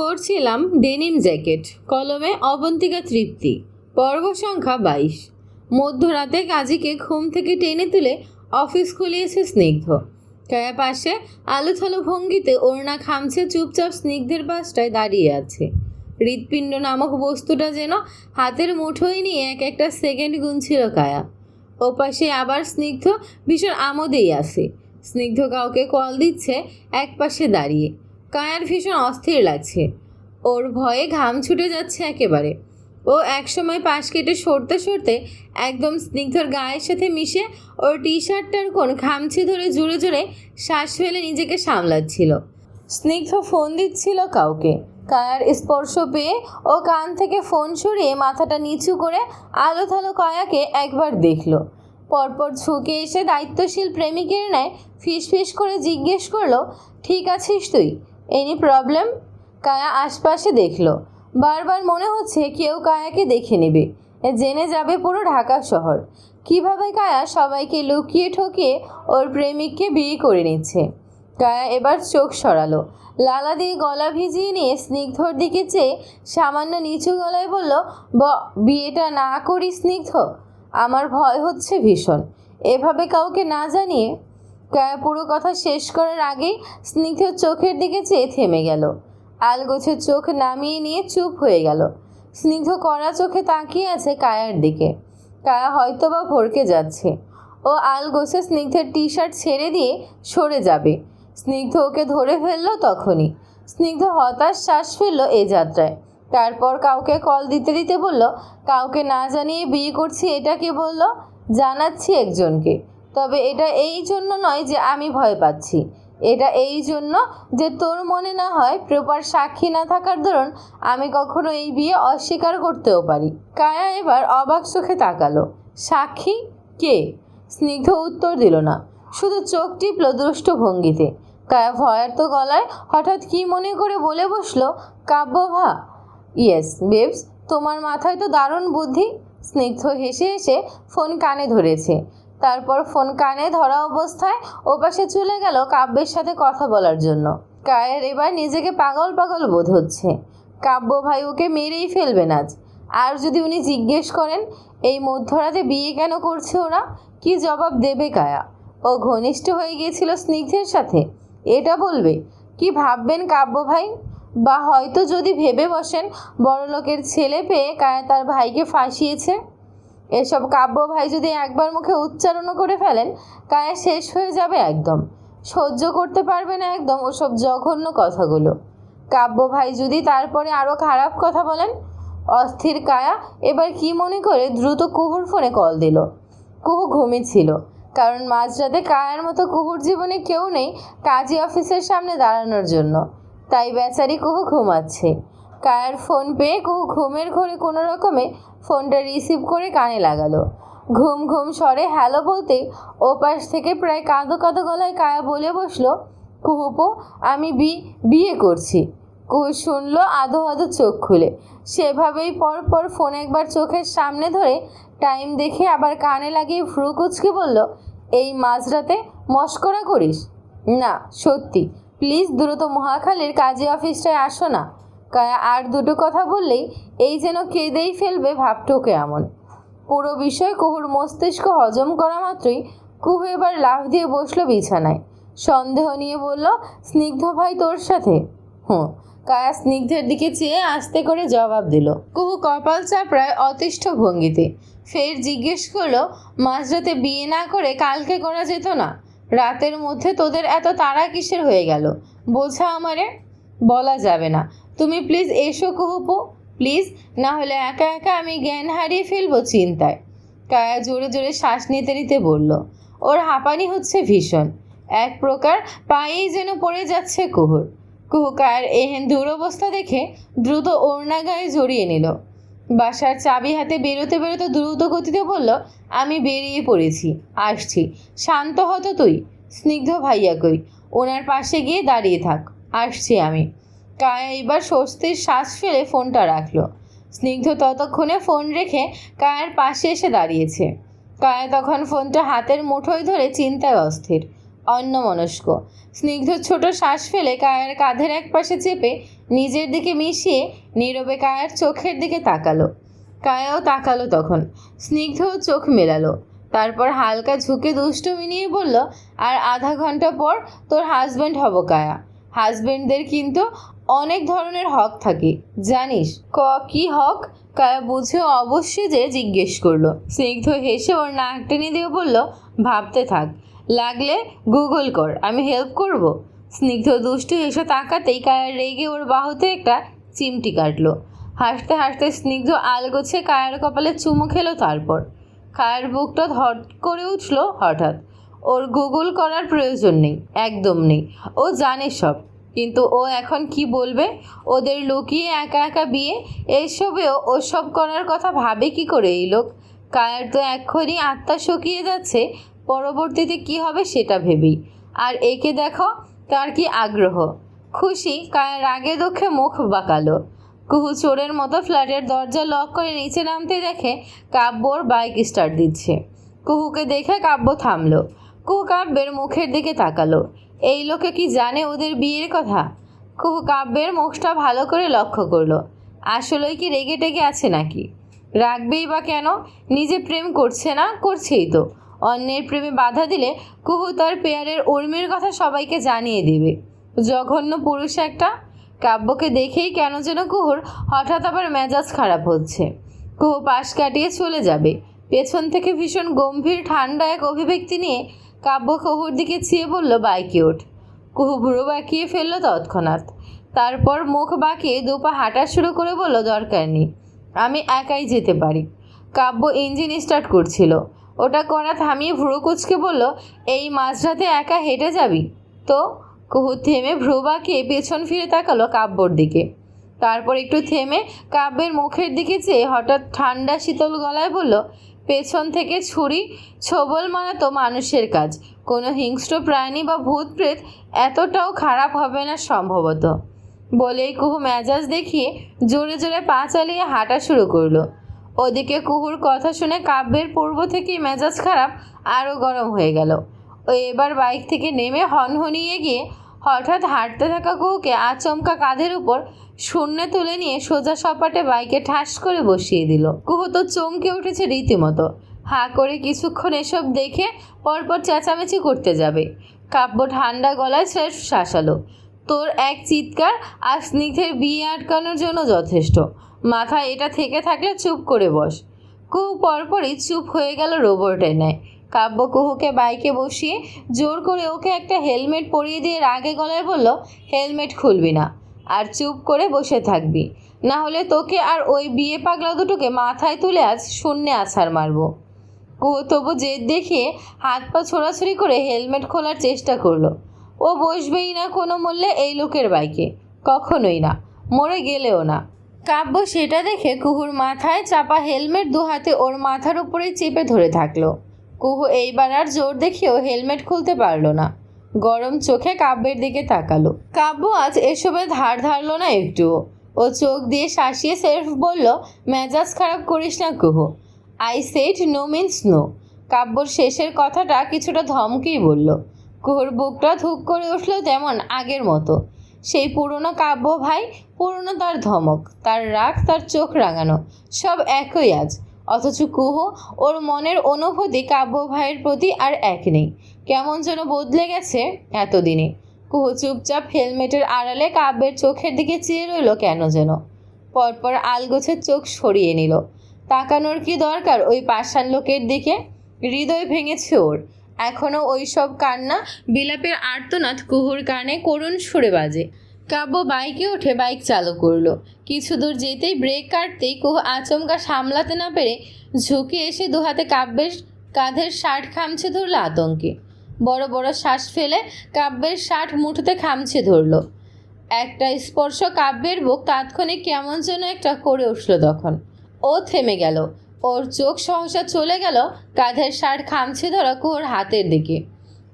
পড়ছিলাম denim jacket, কলমে অবন্তিকা তৃপ্তি পর্ব সংখ্যা বাইশ। মধ্যরাতে কাজীকে ঘুম থেকে টেনে তুলে অফিস খুলিয়েছে স্নিগ্ধ। কায়া পাশে আলুথালু ভঙ্গিতে ওড়না খামছে চুপচাপ স্নিগ্ধের পাশটায় দাঁড়িয়ে আছে। হৃৎপিণ্ড নামক বস্তুটা যেন হাতের মুঠোয় নিয়ে এক একটা সেকেন্ড গুনছিল কায়া। ওপাশে আবার স্নিগ্ধ ভীষণ আমোদেই আছে। স্নিগ্ধ কাউকে কল দিচ্ছে এক পাশে দাঁড়িয়ে। কায়ার ভীষণ অস্থির লাগছে। ওর ভয়ে ঘাম ছুটে যাচ্ছে একেবারে। ও একসময় পাশ কেটে সরতে সরতে একদম স্নিগ্ধর গায়ের সাথে মিশে ওর টি শার্টটার কোন খামচি ধরে জুড়ে জুড়ে শ্বাস ফেলে নিজেকে সামলাচ্ছিল। স্নিগ্ধ ফোন দিচ্ছিল কাউকে। কায়ার স্পর্শ পেয়ে ও কান থেকে ফোন সরিয়ে মাথাটা নিচু করে আলো থালো কায়াকে একবার দেখল। পরপর ঝুঁকে এসে দায়িত্বশীল প্রেমিকের ন্যায় ফিস ফিস করে জিজ্ঞেস করল, ঠিক আছিস তুই? Any problem? কায়া আশপাশে দেখল। বারবার মনে হচ্ছে কেউ কায়াকে দেখে নেবে। জেনে যাবে পুরো ঢাকা শহর। কীভাবে কায়া সবাইকে লুকিয়ে ঠকিয়ে ওর প্রেমিককে বিয়ে করে নিচ্ছে? কায়া এবার চোখ সরালো। লালা দিয়ে গলা ভিজিয়ে নিয়ে স্নিগ্ধর দিকে চেয়ে সামান্য নিচু গলায় বলল, ব, বিয়েটা না করি স্নিগ্ধ? আমার ভয় হচ্ছে ভীষণ। এভাবে কাউকে না জানিয়ে পুরো কথা শেষ করার আগেই স্নিগ্ধর চোখের দিকে চেয়ে থেমে গেল। আলগোছের চোখ নামিয়ে নিয়ে চুপ হয়ে গেল। স্নিগ্ধ কড়া চোখে তাকিয়ে আছে কায়ার দিকে। কায়া হয়তো বা ভরকে যাচ্ছে। ও আলগোছে স্নিগ্ধের টি শার্ট ছেড়ে দিয়ে সরে যাবে। স্নিগ্ধ ওকে ধরে ফেলল তখনই। স্নিগ্ধ হতাশ শ্বাস ফেলল এ যাত্রায়। তারপর কাউকে কল দিতে দিতে বলল, কাউকে না জানিয়ে বিয়ে করছি, এটা কে বলল? জানাচ্ছি একজনকে। তবে এটা এই জন্য নয় যে আমি ভয় পাচ্ছি। এটা এই জন্য যে তোর মনে না হয় প্রপার সাক্ষী না থাকার দরুন আমি কখনো এই বিয়ে অস্বীকার করতেও পারি। কায়া এবার অবাক চোখে তাকালো। সাক্ষী? কে? স্নিগ্ধ উত্তর দিল না। শুধু চোখ টিপল দুষ্ট ভঙ্গিতে কায়া ভয়ার্ত গলায় হঠাৎ কি মনে করে বলে বসল, কাব্য ভা? ইয়েস, বেবস, তোমার মাথায় তো দারুণ বুদ্ধি। স্নিগ্ধ হেসে হেসে ফোন কানে ধরেছে। তারপর ফোন কানে ধরা অবস্থায় ওপাশে চলে গেল কাব্যের সাথে কথা বলার জন্য। কায়ের এবার নিজেকে পাগল পাগল বোধ হচ্ছে। কাব্য ভাই ওকে মেরেই ফেলবেন আজ। আর যদি উনি জিজ্ঞেস করেন, এই মধ্যরাতে বিয়ে কেন করছে ওরা? কি জবাব দেবে কায়া? ও ঘনিষ্ঠ হয়ে গিয়েছিল স্নিগ্ধের সাথে। এটা বলবে, কি ভাববেন কাব্য ভাই? বা হয়তো যদি ভেবে বসেন, বড়লোকের ছেলে পেয়ে কায়া তার ভাইকে ফাঁসিয়েছে? এসব কাব্য ভাই যদি একবার মুখে উচ্চারণও করে ফেলেন কায়া শেষ হয়ে যাবে একদম। সহ্য করতে পারবে না একদম ওসব জঘন্য কথাগুলো। কাব্য ভাই যদি তারপরে আরও খারাপ কথা বলেন, অস্থির কায়া, এবার কি মনে করে দ্রুত কুহুর ফোনে কল দিল। কুহু ঘুমিয়েছিল, কারণ মাঝরাতে কায়ার মতো কুহুর জীবনে কেউ নেই কাজী অফিসের সামনে দাঁড়ানোর জন্য। তাই বেচারি কুহু ঘুমাচ্ছে। কায়ার ফোন পেয়ে কুহু ঘুমের ঘরে কোনো রকমে ফোনটা রিসিভ করে কানে লাগালো। ঘুম ঘুম স্বরে হ্যালো বলতে ওপাশ থেকে প্রায় কাঁদো কাঁদো গলায় কায়া বলে বসল কুহুপো আমি বি, বিয়ে করছি। কুহু শুনলো আধো আধো চোখ খুলে। সেভাবেই পর পর ফোন একবার চোখের সামনে ধরে টাইম দেখে আবার কানে লাগিয়ে ফ্রু কুচকে বলল, এই মাঝরাতে মস্করা করিস? না, সত্যি। প্লিজ দ্রুত মহাখালীর কাজী অফিসটায় আসো না। কায়া, আর দুটো কথা বললেই এই যেন কেঁদেই ফেলবে ভাবটোকে এমন। পুরো বিষয় কুহুর মস্তিষ্ক হজম করা মাত্রই কুহু এবার লাফ দিয়ে বসল বিছানায়। সন্দেহ নিয়ে বলল, স্নিগ্ধ ভাই তোর সাথে? হুঁ, কায়া স্নিগ্ধের দিকে চেয়ে আস্তে করে জবাব দিল। কুহু কপাল চাপড়ায় অতিষ্ঠ ভঙ্গিতে। ফের জিজ্ঞেস করল, মাঝরাতে বিয়ে না করে কালকে করা যেত না? রাতের মধ্যে তোদের এত তাড়া কিসের হয়ে গেল? বোঝা আমারে? বলা যাবে না। তুমি প্লিজ এসো কুহুপু প্লিজ না হলে একা একা আমি জ্ঞান হারিয়ে ফেলব চিন্তায়। কায়া জোরে জোরে শ্বাস নিতে নিতে বলল, ওর হাঁপানি হচ্ছে ভীষণ। এক প্রকার পায়েই যেন পড়ে যাচ্ছে কুহুর। কুহু কায়ার এহেন দুরবস্থা দেখে দ্রুত ওড়না গায়ে জড়িয়ে নিল। বাসার চাবি হাতে বেরোতে বেরোতে দ্রুত গতিতে বলল, আমি বেরিয়ে পড়েছি, আসছি। শান্ত হতো তুই। স্নিগ্ধ ভাইয়া কই? ওনার পাশে গিয়ে দাঁড়িয়ে থাক। আসছি আমি। কায়া এবার স্বস্তির শ্বাস ফেলে ফোনটা রাখল। স্নিগ্ধ ততক্ষণে ফোন রেখে কায়ার পাশে এসে দাঁড়িয়েছে। কায়া তখন ফোনটা হাতের মুঠোয় ধরে চিন্তায় অস্থির, অন্যমনস্ক। স্নিগ্ধ ছোট শ্বাস ফেলে কায়ার কাঁধের এক পাশে চেপে নিজের দিকে মিশিয়ে নীরবে কায়ার চোখের দিকে তাকালো। কায়াও তাকালো তখন। স্নিগ্ধও চোখ মেলালো। তারপর হালকা ঝুঁকে দুষ্টুমি নিয়ে বলল, আর আধা ঘণ্টা পর তোর হাজব্যান্ড হব কায়া। হাজব্যান্ডদের কিন্তু অনেক ধরনের হক থাকে। জানিস, ক কি হক? কায়া বুঝে অবশ্যই যে জিজ্ঞেস করল। স্নিগ্ধ হেসে ওর নাক টেনে দিয়ে বলল, ভাবতে থাক। লাগলে গুগল কর, আমি হেল্প করব। স্নিগ্ধ দুষ্টু এসে তাকাতেই কায়ার রেগে ওর বাহুতে একটা চিমটি কাটলো। হাসতে হাসতে স্নিগ্ধ আলগোছে কায়ার কপালে চুমু খেলো তারপর। কায়ার বুকটা ধট করে উঠল হঠাৎ। ওর গুগল করার প্রয়োজন নেই, একদম নেই। ও জানে সব। কিন্তু ও এখন কি বলবে? ওদের লুকিয়ে একা একা বিয়ে? এইসবেও ওসব করার কথা ভাবে কি করে এই লোক? কায়ার তো এক্ষুনি আত্মা শুকিয়ে যাচ্ছে, পরবর্তীতে কি হবে সেটা ভেবেই। আর একে দেখো, তার কি আগ্রহ? খুশি, কায়ার আগে দুঃখে মুখ বাঁকালো। কুহু চোরের মতো ফ্ল্যাটের দরজা লক করে নিচে নামতে দেখে কাব্যর বাইক স্টার্ট দিচ্ছে। কুহুকে দেখে কাব্য থামলো। কুহু কাব্যের মুখের দিকে তাকালো। এই লোকে কি জানে ওদের বিয়ের কথা? কাব্যের মুখটা ভালো করে লক্ষ্য করল। আসলেই কি রেগে টেগে আছে নাকি? রাখবেই বা কেন? নিজে প্রেম করছে না? করছেই তো। অন্যের প্রেমে বাধা দিলে কুহু তার পেয়ারের উর্মির কথা সবাইকে জানিয়ে দিবে। জঘন্য পুরুষ একটা। কাব্যকে দেখেই কেন যেন কুহুর হঠাৎ আবার মেজাজ খারাপ হচ্ছে। কুহু পাশ কাটিয়ে চলে যাবে। পেছন থেকে ভীষণ গম্ভীর, ঠান্ডা এক অভিব্যক্তি নিয়ে কাব্য কুহুর দিকে চেয়ে বলল বাইকে ওঠ কুহু ভুরু বাঁকিয়ে ফেলল তৎক্ষণাৎ। তারপর মুখ বাঁকিয়ে দুপা হাঁটা শুরু করে বলল, দরকার নেই, আমি একাই যেতে পারি। কাব্য ইঞ্জিন স্টার্ট করছিল। ওটা করা থামিয়ে ভ্রু কুচকে বলল, এই মাঝরাতে একা হেঁটে যাবি? তো কুহু থেমে ভ্রু বাঁকিয়ে পেছন ফিরে তাকালো কাব্যর দিকে। তারপর একটু থেমে কাব্যের মুখের দিকে চেয়ে হঠাৎ ঠান্ডা শীতল গলায় বলল পেছন থেকে ছুরি, ছোবল মারা তো মানুষের কাজ। কোনো হিংস্র প্রাণী বা ভূত প্রেত এতটাও খারাপ হবে না সম্ভবত। বলেই কুহু মেজাজ দেখিয়ে জোরে জোরে পা চালিয়ে হাঁটা শুরু করল। ওদিকে কুহুর কথা শুনে কাব্যের পূর্ব থেকেই মেজাজ খারাপ আরও গরম হয়ে গেল। ও এবার বাইক থেকে নেমে হনহনিয়ে গিয়ে হঠাৎ হাঁটতে থাকা কুহুকে আচমকা কাঁধের উপর শূন্যে তুলে নিয়ে সোজা সপাটে বাইকে ঠাস করে বসিয়ে দিল। কুহু তো চমকে উঠেছে রীতিমতো। হা করে কিছুক্ষণ এসব দেখে পরপর চেঁচামেচি করতে যাবে। কাব্য ঠান্ডা গলায় শেষ শাসালো, তোর এক চিৎকার আর স্নিগ্ধের বিয়ে আটকানোর জন্য যথেষ্ট। মাথায় এটা থেকে থাকলে চুপ করে বস। কুহু পরপরই চুপ হয়ে গেল রোবটের ন্যায়। কাব্য কুহুকে বাইকে বসিয়ে জোর করে ওকে একটা হেলমেট পরিয়ে দিয়ে রাগে গলায় বলল, হেলমেট খুলবি না, আর চুপ করে বসে থাকবি। না হলে তোকে আর ওই বিয়ে পাগলা দুটোকে মাথায় তুলে আজ শূন্যে আছাড় মারবো কুহু তবু জেদ দেখিয়ে হাত পা ছোড়াছুড়ি করে হেলমেট খোলার চেষ্টা করল। ও বসবেই না কোনো মূল্যে এই লোকের বাইকে, কখনোই না, মরে গেলেও না কাব্য সেটা দেখে কুহুর মাথায় চাপা হেলমেট দু হাতে ওর মাথার উপরে চেপে ধরে থাকল। কুহু এইবার আর জোর দেখিয়েও হেলমেট খুলতে পারল না। গরম চোখে কাব্যের দিকে তাকালো। কাব্য আজ এসবে ধার ধারলো না একটুও। ও চোখ দিয়ে শাসিয়ে সেলফ বলল, মেজাজ খারাপ করিস না Kuhu. I said no means no কাব্যর শেষের কথাটা কিছুটা ধমকেই বলল। কুহুর বুকটা ধুক করে উঠল তেমন আগের মতো। সেই পুরনো কাব্য ভাই, পুরনো তার ধমক, তার রাগ, তার চোখ রাঙানো, সব একই আজ। অথচ কুহ ওর মনের অনুভূতি কাব্য ভাইয়ের প্রতি আর এক নেই। কেমন যেন বদলে গেছে এতদিনে। কুহ চুপচাপ হেলমেটের আড়ালে কাব্যের চোখের দিকে চেয়ে রইল কেন যেন। পরপর আলগোছের চোখ সরিয়ে নিল। তাকানোর কি দরকার ওই পাষাণ লোকের দিকে? হৃদয় ভেঙেছে ওর। এখনও ওই সব কান্না, বিলাপের আর্তনাদ কুহুর কানে করুণ সুরে বাজে। কাব্য বাইকে উঠে বাইক চালু করল। কিছু দূর যেতেই ব্রেক কাটতেই কুহু আচমকা সামলাতে না পেরে ঝুঁকে এসে দুহাতে কাব্যের কাঁধের শার্ট খামছে ধরলো আতঙ্কে। বড় বড় শ্বাস ফেলে কাব্যের শার্ট মুঠোতে খামছে ধরলো। একটা স্পর্শ কাব্যের বুক তাৎক্ষণিক কেমন যেন একটা করে উঠল তখন। ও থেমে গেল। ওর চোখ সহসা চলে গেল। কাঁধের শার্ট খামছে ধরা কুহর হাতের দিকে।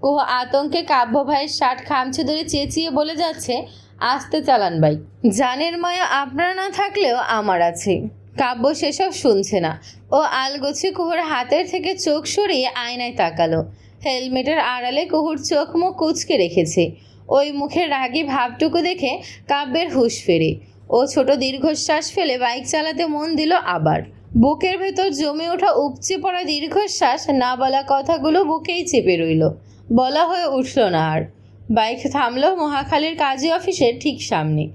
কুহ আতঙ্কে কাব্য ভাইয়ের শার্ট খামছে ধরে চেঁচিয়ে বলে যাচ্ছে আস্তে চালান বাইক জানের মায়া আপনার না থাকলেও আমার আছে। কাব্য সেসব শুনছে না। ও আলগোছে কুহুর হাতের থেকে চোখ সরিয়ে আয়নায় তাকালো। হেলমেটের আড়ালে কুহুর চোখ মুখ কুচকে রেখেছে। ওই মুখের রাগী ভাবটুকু দেখে কাব্যের হুঁশ ফেরে। ও ছোট দীর্ঘশ্বাস ফেলে বাইক চালাতে মন দিল আবার। বুকের ভেতর জমে ওঠা উপচে পড়া দীর্ঘশ্বাস না বলা কথাগুলো বুকেই চেপে রইল। বলা হয়ে উঠল না আর। বাইক থামলো মহাখালীর কাজী অফিসের ঠিক সামনে।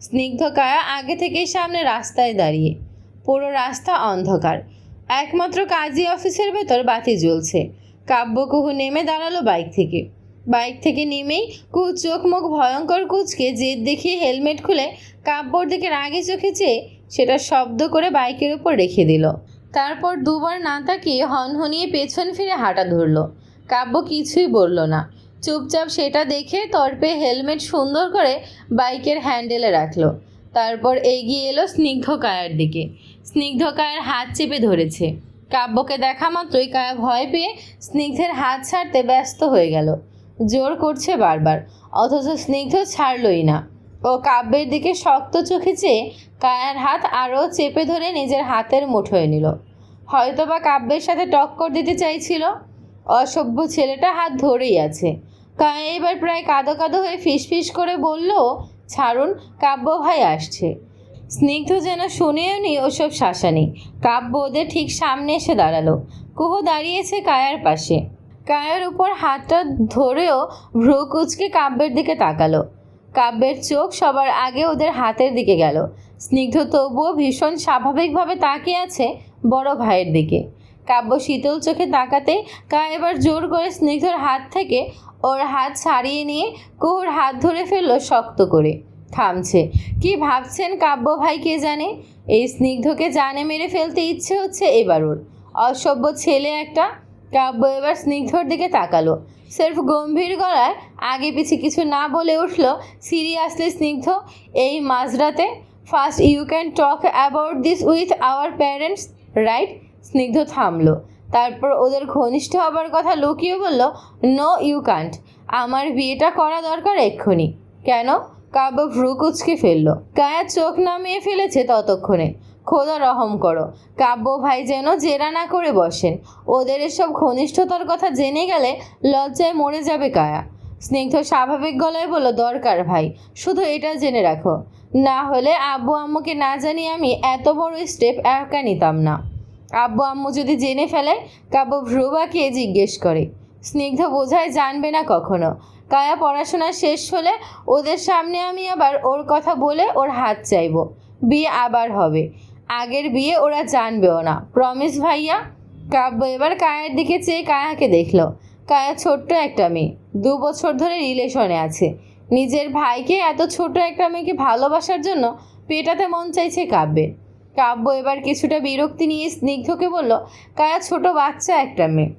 স্নিগ্ধ কায়া আগে থেকেই সামনে রাস্তায় দাঁড়িয়ে। পুরো রাস্তা অন্ধকার। একমাত্র কাজী অফিসের ভেতর বাতি জ্বলছে। কাব্য কুহু নেমে দাঁড়াল বাইক থেকে। বাইক থেকে নেমেই কু চোখ মুখ ভয়ঙ্কর কুচকে জেদ দেখিয়ে হেলমেট খুলে কাব্যর দিকে রাগে চোখে চেয়ে সেটা শব্দ করে বাইকের উপর রেখে দিল। তারপর দুবার না তাকিয়ে হনহনিয়ে পেছন ফিরে হাঁটা ধরলো। কাব্য কিছুই বলল না। চুপচাপ সেটা দেখে তর্পে হেলমেট সুন্দর করে বাইকের হ্যান্ডেলে রাখল। তারপর এগিয়ে এলো স্নিগ্ধ কায়ার দিকে। স্নিগ্ধ কায়ার হাত চেপে ধরেছে। কাব্যকে দেখা মাত্রই কায়া ভয় পেয়ে স্নিগ্ধের হাত ছাড়তে ব্যস্ত হয়ে গেল। জোর করছে বারবার, অথচ স্নিগ্ধ ছাড়লই না। ও কাব্যের দিকে শক্ত চোখে চেয়ে কায়ার হাত আরও চেপে ধরে নিজের হাতের মুঠোয় নিল। হয়তোবা কাব্যের সাথে টক্কর দিতে চাইছিল। অসভ্য ছেলেটা হাত ধরেই আছে। এবার প্রায় কাদো কাদো হয়ে ফিসফিস করে বলল, ছাড়ুন, কাব্য ভাই আসছে। স্নিগ্ধ যেন শুনেও নি ওসব শাসানি। কাব্য ওদের ঠিক সামনে এসে দাঁড়াল। কুহু দাঁড়িয়েছে কায়ার পাশে। কায়ার উপর হাতটা ধরেও ভ্রু কুচকে কাব্যের দিকে তাকালো। কাব্যের চোখ সবার আগে ওদের হাতের দিকে গেল। স্নিগ্ধ তবুও ভীষণ স্বাভাবিকভাবে তাকিয়ে আছে বড় ভাইয়ের দিকে। কাব্য শীতল চোখে তাকাতে কা এবার জোর করে স্নিগ্ধর হাত থেকে ওর হাত ছাড়িয়ে নিয়ে কুহুর হাত ধরে ফেলল শক্ত করে। থামছে। কি ভাবছেন কাব্য ভাই কে জানে? এই স্নিগ্ধকে জানে মেরে ফেলতে ইচ্ছে হচ্ছে এবার ওর। অসভ্য ছেলে একটা। কাব্য এবার স্নিগ্ধর দিকে তাকালো। সেলফ গম্ভীর গলায় আগে পিছে কিছু না বলে উঠল, সিরিয়াসলি স্নিগ্ধ, এই মাঝরাতে first you can talk about this with our parents, right? Snigdho থামলো। তারপর ওদের ঘনিষ্ঠ হবার কথা লুকিয়ে বলল নো ইউ কান্ট আমার বিয়েটা করা দরকার এক্ষুনি। কেন? কাব্য ভ্রু কুচকে ফেলল। কায়া চোখ নামিয়ে ফেলেছে ততক্ষণে। খোদা রহম করো। কাব্য ভাই যেন জেরা না করে বসেন। ওদের এসব ঘনিষ্ঠতার কথা জেনে গেলে লজ্জায় মরে যাবে কায়া। স্নিগ্ধ স্বাভাবিক গলায় বলল, দরকার ভাই, শুধু এটা জেনে রাখো। না হলে আব্বু আম্মুকে না জানি আমি এত বড় স্টেপ একা নিতাম না। আব্বু আম্মু যদি জেনে ফেলে, কাব্য ভ্রুবাকে জিজ্ঞেস করে। স্নিগ্ধ বোঝায়, জানবে না কখনো। কায়া পড়াশোনা শেষ হলে ওদের সামনে আমি আবার ওর কথা বলে ওর হাত চাইব। বিয়ে আবার হবে। আগের বিয়ে ওরা জানবেও না। প্রমিস ভাইয়া। কাব্য এবার কায়ের দিকে চেয়ে কায়াকে দেখল। কায়া ছোট্ট একটা মেয়ে। দু বছর ধরে রিলেশনে আছে। নিজের ভাইকে এত ছোট একটা মেয়েকে ভালোবাসার জন্য পেটাতে মন চাইছে কাব্যের। কাব্য এবার কিছুটা বিরক্তি নিয়ে স্নিগ্ধকে বলল কায়া ছোট বাচ্চা একটা মেয়ে।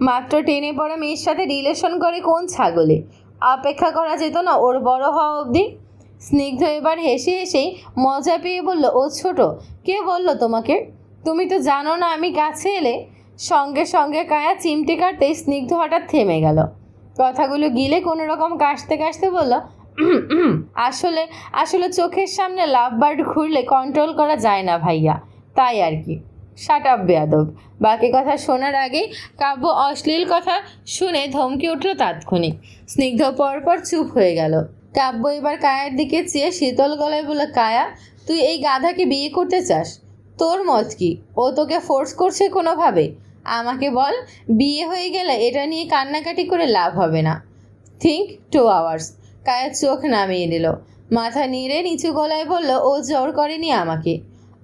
মাত্র টেনে পড়া মেয়ের সাথে রিলেশন করে কোন ছাগলে? অপেক্ষা করা যেত না ওর বড় হওয়া অবধি? স্নিগ্ধ এবার হেসে হেসেই মজা পেয়ে বলল ও ছোট কে বলল তোমাকে? তুমি তো জানো না আমি কাছে এলে? সঙ্গে সঙ্গে কায়া চিমটে কাটতেই স্নিগ্ধ হঠাৎ থেমে গেল। কথাগুলো গিলে কোনো রকম কাশতে কাশতে বলল "উম, উম, আসলে আসলে চোখের সামনে লাভ বার্ড ঘুরলে কন্ট্রোল করা যায় না ভাইয়া। তাই আর কি। শাট আপ বেয়াদব। বাকি কথা শোনার আগেই কাব্য অশ্লীল কথা শুনে ধমকে উঠল তাৎক্ষণিক। স্নিগ্ধ পরপর চুপ হয়ে গেল। কাব্য এবার কায়ার দিকে চেয়ে শীতল গলায় বলে কায়া, তুই এই গাধাকে বিয়ে করতে চাস? তোর মত কি? ও তোকে ফোর্স করছে কোনোভাবে? আমাকে বল, বিয়ে হয়ে গেলে এটা নিয়ে কান্নাকাটি করে লাভ হবে না। থিঙ্ক টু আওয়ার্স কায়া চোখ নামিয়ে দিল মাথা নিড়ে নিচু গলায় বলল, ও জোর করেনি আমাকে।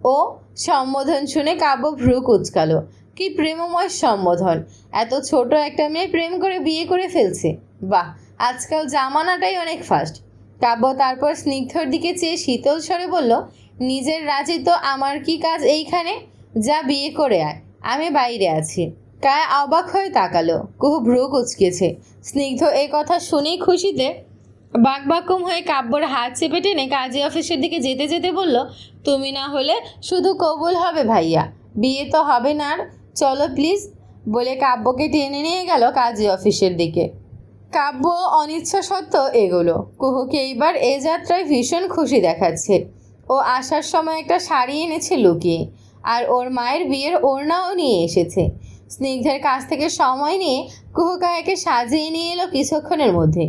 ও সম্বোধন শুনে কাব্য ভ্রু কুচকালো। কি প্রেমময় সম্বোধন! এত ছোট একটা মেয়ে প্রেম করে বিয়ে করে ফেলছে। বাহ, আজকাল জামানাটাই অনেক ফাস্ট কাব্য তারপর স্নিগ্ধর দিকে চেয়ে শীতল স্বরে বলল, নিজের রাজি তো আমার কি কাজ এইখানে? যা বিয়ে করে আয়, আমি বাইরে আছি। কায়া অবাক হয়ে তাকালো। কুহু ভ্রু কুচকেছে। স্নিগ্ধ এই কথা শুনেই খুশিতে বাকবাক্যম হয়ে কাব্যর হাত চেপে টেনে কাজী অফিসের দিকে যেতে যেতে বলল, তুমি না হলে শুধু কবুল হবে ভাইয়া, বিয়ে তো হবে না আর, চলো প্লিজ বলে কাব্যকে টেনে নিয়ে গেল কাজী অফিসের দিকে। কাব্য অনিচ্ছা সত্ত্বেও এগোলো। কুহুকে এইবার এ যাত্রায় ভীষণ খুশি দেখাচ্ছে। ও আসার সময় একটা শাড়ি এনেছে লুকিয়ে, আর ওর মায়ের বিয়ের ওড়নাও নিয়ে এসেছে। স্নিগ্ধের কাছ থেকে সময় নিয়ে কুহু কায়াকে সাজিয়ে নিয়ে এলো কিছুক্ষণের মধ্যে।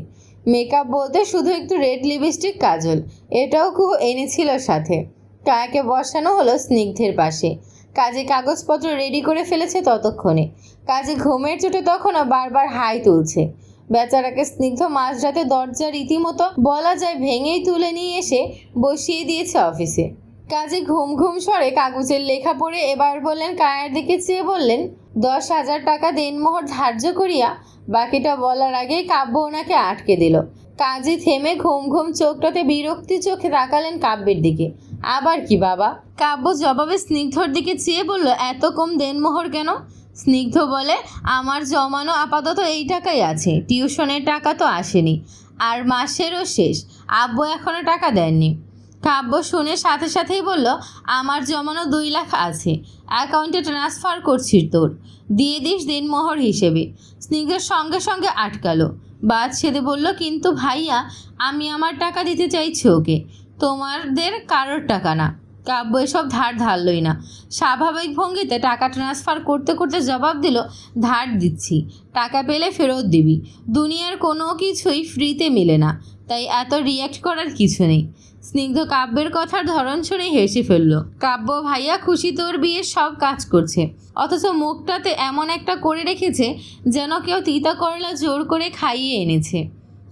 মেকআপ বলতে শুধু একটু রেড লিপস্টিক কাজল। এটাও খুব এনেছিল সাথে। কায়াকে বসানো হলো স্নিগ্ধের পাশে। কাজে কাগজপত্র রেডি করে ফেলেছে ততক্ষণে। কাজে ঘুমের চোটে তখনও বারবার হাই তুলছে। বেচারাকে স্নিগ্ধ মাঝরাতে দরজা রীতিমতো বলা যায় ভেঙেই তুলে নিয়ে এসে বসিয়ে দিয়েছে অফিসে। কাজে ঘুম ঘুম স্বরে কাগজের লেখা পড়ে এবার বললেন, কায়ার দিকে চেয়ে বললেন, দশ হাজার টাকা দেনমোহর ধার্য করিয়া বাকিটা বলার আগেই কাব্য ওনাকে আটকে দিল। কাজে থেমে ঘুম ঘুম চোখটাতে বিরক্তি চোখে তাকালেন কাব্যের দিকে। আবার কি বাবা? কাব্য জবাবে স্নিগ্ধর দিকে চেয়ে বলল, এত কম দেনমোহর কেন? স্নিগ্ধ বলে, আমার জমানো আপাতত এই টাকাই আছে। টিউশনের টাকা তো আসেনি। আর মাসেরও শেষ। আব্বু এখনও টাকা দেননি। কাব্য শুনে সাথে সাথেই বলল, আমার জমানো দুই লাখ আছে। অ্যাকাউন্টে ট্রান্সফার করছি তোর। দিয়ে দিস দিনমোহর হিসেবে। স্নিগ্ধের সঙ্গে সঙ্গে আটকালো। বাদ ছেড়ে বলল, কিন্তু ভাইয়া, আমি আমার টাকা দিতে চাইছি ওকে। তোমাদের কারোর টাকা না। কাব্য এসব ধার ধারলই না। স্বাভাবিক ভঙ্গিতে টাকা ট্রান্সফার করতে করতে জবাব দিল, ধার দিচ্ছি। টাকা পেলে ফেরত দিবি। দুনিয়ার কোনো কিছুই ফ্রিতে মিলে না। তাই এত রিয়্যাক্ট করার কিছু নেই। স্নিগ্ধ কাব্যের কথার ধরন শুনে হেসে ফেলল। কাব্য ভাইয়া খুশি তোর বিয়ে সব কাজ করছে। অথচ মুখটাতে এমন একটা করে রেখেছে যেন কেউ তিতা করলা জোর করে খাইয়ে এনেছে।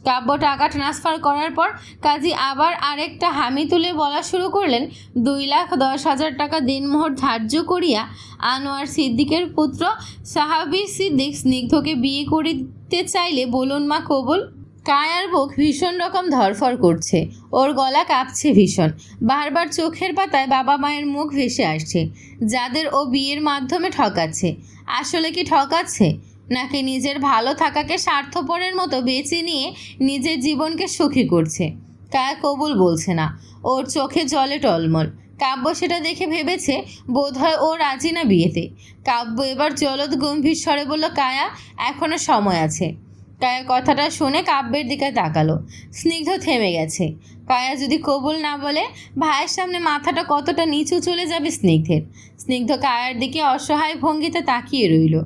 কাব্য টাকা ট্রান্সফার করার পর কাজী আবার আরেকটা হামি তুলে বলা শুরু করলেন, দুই লাখ দশ হাজার টাকা দিনমোহর ধার্য করিয়া আনোয়ার সিদ্দিকের পুত্র সাহাবির সিদ্দিক স্নিগ্ধকে বিয়ে করিতে চাইলে বলুন মা কবুল। কায়ার বুক ভীষণ রকম ধরফর করছে। ওর গলা কাঁপছে ভীষণ। বারবার চোখের পাতায় বাবা মায়ের মুখ ভেসে আসছে। যাদের ও বিয়ের মাধ্যমে ঠকাচ্ছে। আসলে কি ঠকাচ্ছে? নাকি নিজের ভালো থাকাকে স্বার্থপরের মতো বেছে নিয়ে নিজের জীবনকে সুখী করছে? কায়া কবুল বলছে না। ওর চোখে জলে টলমল। কাব্য সেটা দেখে ভেবেছে, বোধহয় ও রাজি না বিয়েতে। কাব্য এবার জলদ গম্ভীর স্বরে বলল, কায়া, এখনও সময় আছে। কায়া কথাটা শুনে কাব্যের দিকে তাকালো। স্নিগ্ধ থেমে গেছে। কায়া যদি কবুল না বলে, ভাইয়ের সামনে মাথাটা কতটা নিচু চলে যাবে স্নিগ্ধের। স্নিগ্ধ কায়ার দিকে অসহায় ভঙ্গিতে তাকিয়ে রইল।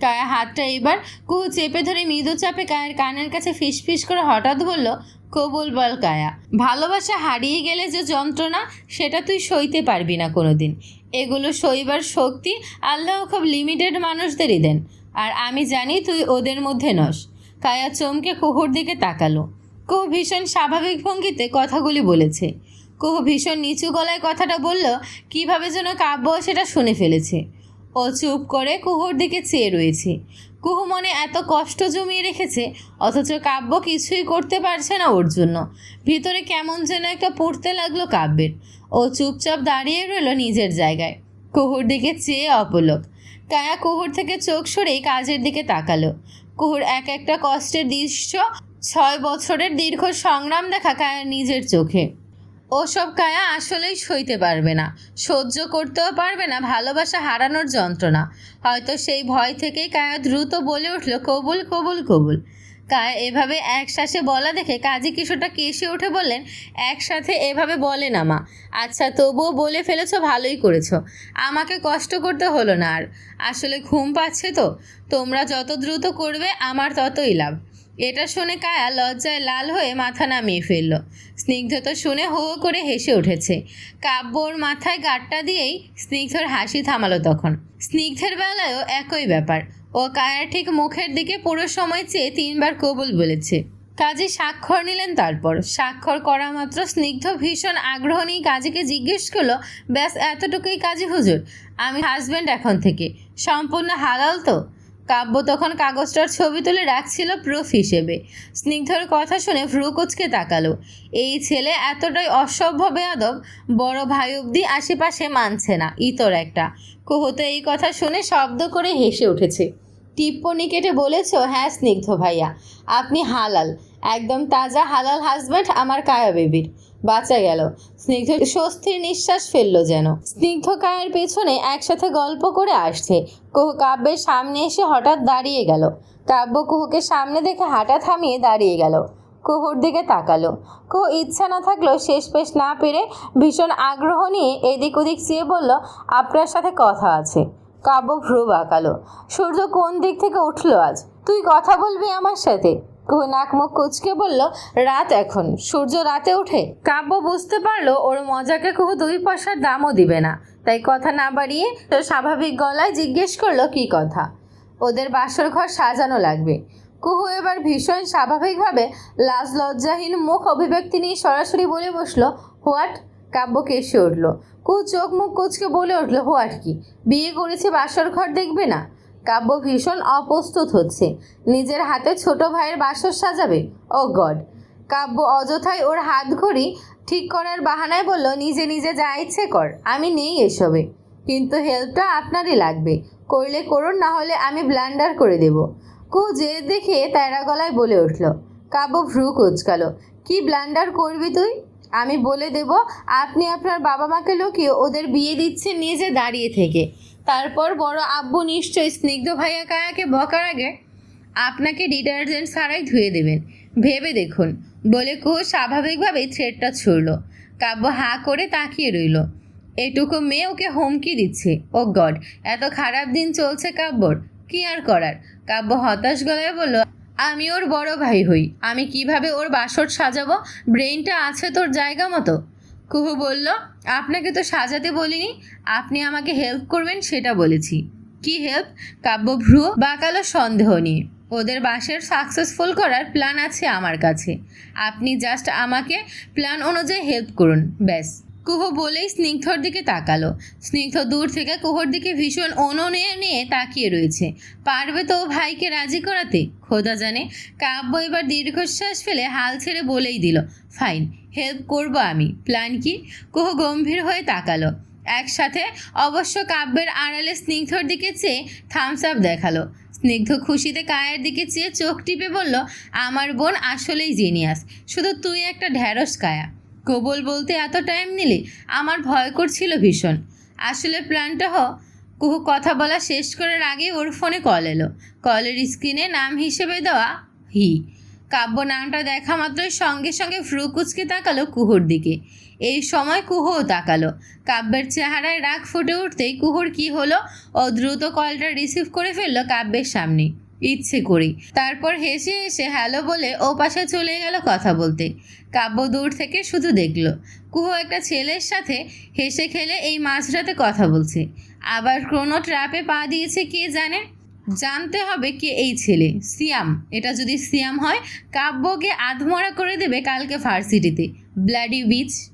কায়া হাতটা এবার কুহু চেপে ধরে মৃদু চাপে কায়ের কানের কাছে ফিসফিস করে হঠাৎ বলল, কবুল বল কায়া, ভালোবাসা হারিয়ে গেলে যে যন্ত্রণা, সেটা তুই সইতে পারবি না কোনোদিন। এগুলো সইবার শক্তি আল্লাহ খুব লিমিটেড মানুষদেরই দেন। আর আমি জানি তুই ওদের মধ্যে নস। কায়া চমকে কুহুর দিকে তাকালো। কুহু ভীষণ স্বাভাবিক ভঙ্গিতে কথাগুলি বলেছে। কুহু ভীষণ নিচু গলায় কথাটা বলল, কীভাবে যেন কাব্য সেটা শুনে ফেলেছে। ও চুপ করে কুহুর দিকে চেয়ে রয়েছে। কুহু মনে এত কষ্ট জমিয়ে রেখেছে, অথচ কাব্য কিছুই করতে পারছে না ওর জন্য। ভিতরে কেমন যেন একটা পড়তে লাগল কাব্যের। ও চুপচাপ দাঁড়িয়ে রইল নিজের জায়গায়। কুহুর দিকে চেয়ে অপলক। কায়া কুহুর থেকে চোখ সরেই কাজের দিকে তাকালো। কুহুর এক একটা কষ্টের দৃশ্য, ছয় বছরের দীর্ঘ সংগ্রাম দেখা কায়া নিজের চোখে। ওসব কায়া আসলেই সইতে পারবে না, সহ্য করতেও পারবে না, ভালোবাসা হারানোর যন্ত্রণা। হয়তো সেই ভয় থেকেই কায়া দ্রুত বলে উঠল, কবুল কবুল কবুল। কায়া এভাবে একশ্বাসে বলা দেখে কাজী কিশোরটা কেসে উঠে বললেন, একসাথে এভাবে বলে না মা। আচ্ছা তবুও বলে ফেলেছো, ভালোই করেছ। আমাকে কষ্ট করতে হলো না আর। আসলে ঘুম পাচ্ছে তো। তোমরা যত দ্রুত করবে, আমার ততই লাভ। এটা শুনে কায়া লজ্জায় লাল হয়ে মাথা নামিয়ে ফেলল। স্নিগ্ধ তো শুনে হো হো করে হেসে উঠেছে। কাব্যর মাথায় গাঁটটা দিয়েই স্নিগ্ধর হাসি থামালো তখন। স্নিগ্ধের বেলায়ও একই ব্যাপার। ও কায়ার ঠিক মুখের দিকে পুরো সময় চেয়ে তিনবার কবুল বলেছে। কাজী স্বাক্ষর নিলেন তারপর। স্বাক্ষর করা মাত্র স্নিগ্ধ, ভীষণ আগ্রহ নিয়ে কাজীকে জিজ্ঞেস করল, ব্যাস, এতটুকুই কাজী হুজুর? আমি হাজব্যান্ড এখন থেকে। সম্পূর্ণ হালাল তো? কাব্য তখন কাগজটার ছবি তুলে রাখছিল প্রুফ হিসেবে। স্নিগ্ধর কথা শুনে ভ্রু কুচকে তাকালো। এই ছেলে এতটাই অসভ্য বেয়াদব, বড় ভাই অবধি আশেপাশে মানছে না, ইতর একটা। কুহুতে এই কথা শুনে শব্দ করে হেসে উঠেছে। টিপ্পনি কেটে বলেছ? হ্যাঁ স্নিগ্ধ ভাইয়া। আপনি হালাল। একদম তাজা হালাল হাজব্যান্ড আমার কায়া বেবির বাঁচা গেল। স্নিগ্ধ স্বস্তির নিঃশ্বাস ফেলল যেন। স্নিগ্ধ কায়ের পেছনে একসাথে গল্প করে আসছে। কুহু কাব্যের সামনে এসে হঠাৎ দাঁড়িয়ে গেল। কাব্য কুহুকে সামনে দেখে হাঁটা থামিয়ে দাঁড়িয়ে গেল। কুহুর দিকে তাকালো। কুহু ইচ্ছা না থাকলেও শেষ পেশ না পেরে ভীষণ আগ্রহ নিয়ে এদিক ওদিক চেয়ে বলল, আপনার সাথে কথা আছে। কাব্য ভ্রু বাঁকালো। সূর্য কোন দিক থেকে উঠল আজ? তুই কথা বলবি আমার সাথে? কুহু নাক কুচকে বলল, রাত এখন। সূর্য রাতে ওঠে? কাব্য বুঝতে পারল, ওর মজাকে কুহু দুই পয়সার দামও দিবে না। তাই কথা না বাড়িয়ে তো স্বাভাবিক গলায় জিজ্ঞেস করল, কি কথা? ওদের বাসর ঘর সাজানো লাগবে। কুহু এবার ভীষণ স্বাভাবিকভাবে লাজ লজ্জাহীন মুখ অভিব্যক্তি নিয়ে সরাসরি বলে বসল, হোয়াট? কাব্য কেসে উঠল। কু চোখ মুখ কুচকে বলে উঠল আর কি, বিয়ে করেছে বাসর ঘর দেখবে না? কাব্য ভীষণ অপ্রস্তুত হচ্ছে। নিজের হাতে ছোট ভাইয়ের বাসর সাজাবে? ও গড। কাব্য অযথাই ওর হাত ঘড়ি ঠিক করার বাহানায় বলল, নিজে নিজে যা ইচ্ছে কর, আমি নেই এসবে। কিন্তু হেল্পটা আপনারই লাগবে। করলে করুন, না হলে আমি ব্লান্ডার করে দেব। কু যে দেখে তেরা গলায় বলে উঠল। কাব্য ভ্রু কুচকালো, কি ব্লান্ডার করবি তুই? আমি বলে দেব, আপনি আপনার বাবা মাকে লুকিয়ে ওদের বিয়ে দিচ্ছেন নিজে দাঁড়িয়ে থেকে। তারপর বড় আব্বু নিশ্চয়ই স্নিগ্ধ ভাইয়া কায়াকে বকার আগে আপনাকে ডিটারজেন্ট ছাড়াই ধুয়ে দেবেন। ভেবে দেখুন, বলে কুহু স্বাভাবিকভাবেই থ্রেডটা ছুড়ল। কাব্য হাঁ করে তাকিয়ে রইল। এটুকু মেয়ে ওকে হুমকি দিচ্ছে। ও গড, এত খারাপ দিন চলছে কাব্যর। কি আর করার? কাব্য হতাশ গলায় বলল আমি ওর বড় ভাই হই। আমি কীভাবে ওর বাসর সাজাবো? ব্রেনটা আছে তোর জায়গা মতো? কুহু বলল, আপনাকে তো সাজাতে বলিনি, আপনি আমাকে হেল্প করবেন সেটা বলেছি। কি হেল্প কাব্য ভ্রু বাঁকালো সন্দেহ নিয়ে। ওদের বাসের সাকসেসফুল করার প্ল্যান আছে আমার কাছে। আপনি জাস্ট আমাকে প্ল্যান অনুযায়ী হেল্প করুন, ব্যাস। কুহ বলেই স্নিগ্ধর দিকে তাকালো। স্নিগ্ধ দূর থেকে কুহর দিকে ভীষণ অনুনয়ে নিয়ে তাকিয়ে রয়েছে। পারবে তো ভাইকে রাজি করাতে? খোদা জানে। কাব্য এবার দীর্ঘশ্বাস ফেলে হাল ছেড়ে বলেই দিল, ফাইন, হেল্প করব আমি। প্ল্যান কি? কুহ গম্ভীর হয়ে তাকালো। একসাথে অবশ্য কাব্যের আড়ালে স্নিগ্ধর দিকে চেয়ে থামস আপ দেখাল। স্নিগ্ধ খুশিতে কায়ের দিকে চেয়ে চোখ টিপে বলল, আমার বোন আসলেই জিনিয়াস শুধু তুই একটা ঢ্যাঁড়স কায়া। কবল বলতে এত টাইম নিলি? আমার ভয় করছিল ভীষণ। আসলে প্ল্যানটা হ, কুহু কথা বলা শেষ করার আগে ওর ফোনে কল এলো। কলের স্ক্রিনে নাম হিসেবে দেওয়া হি। কাব্য নামটা দেখা মাত্রই সঙ্গে সঙ্গে ফ্রু কুচকে তাকালো কুহুর দিকে। এই সময় কুহুও তাকালো। কাব্যের চেহারায় রাগ ফুটে উঠতেই কুহুর কি হলো ও দ্রুত কলটা রিসিভ করে ফেলল কাব্যের সামনে। ইচ্ছে করি। তারপর হেসে হেসে হ্যালো বলে ও পাশে চলে গেল কথা বলতে। কাব্য দূর থেকে শুধু দেখল। কুহু একটা ছেলের সাথে হেসে খেলে এই মাঝরাতে কথা বলছে। আবার কোনো ট্র্যাপে পা দিয়েছে কে জানে? জানতে হবে কে এই ছেলে। সিয়াম। এটা যদি সিয়াম হয়, কাব্যকে আধমরা করে দেবে কালকে ভার্সিটিতে। Bloody bitch.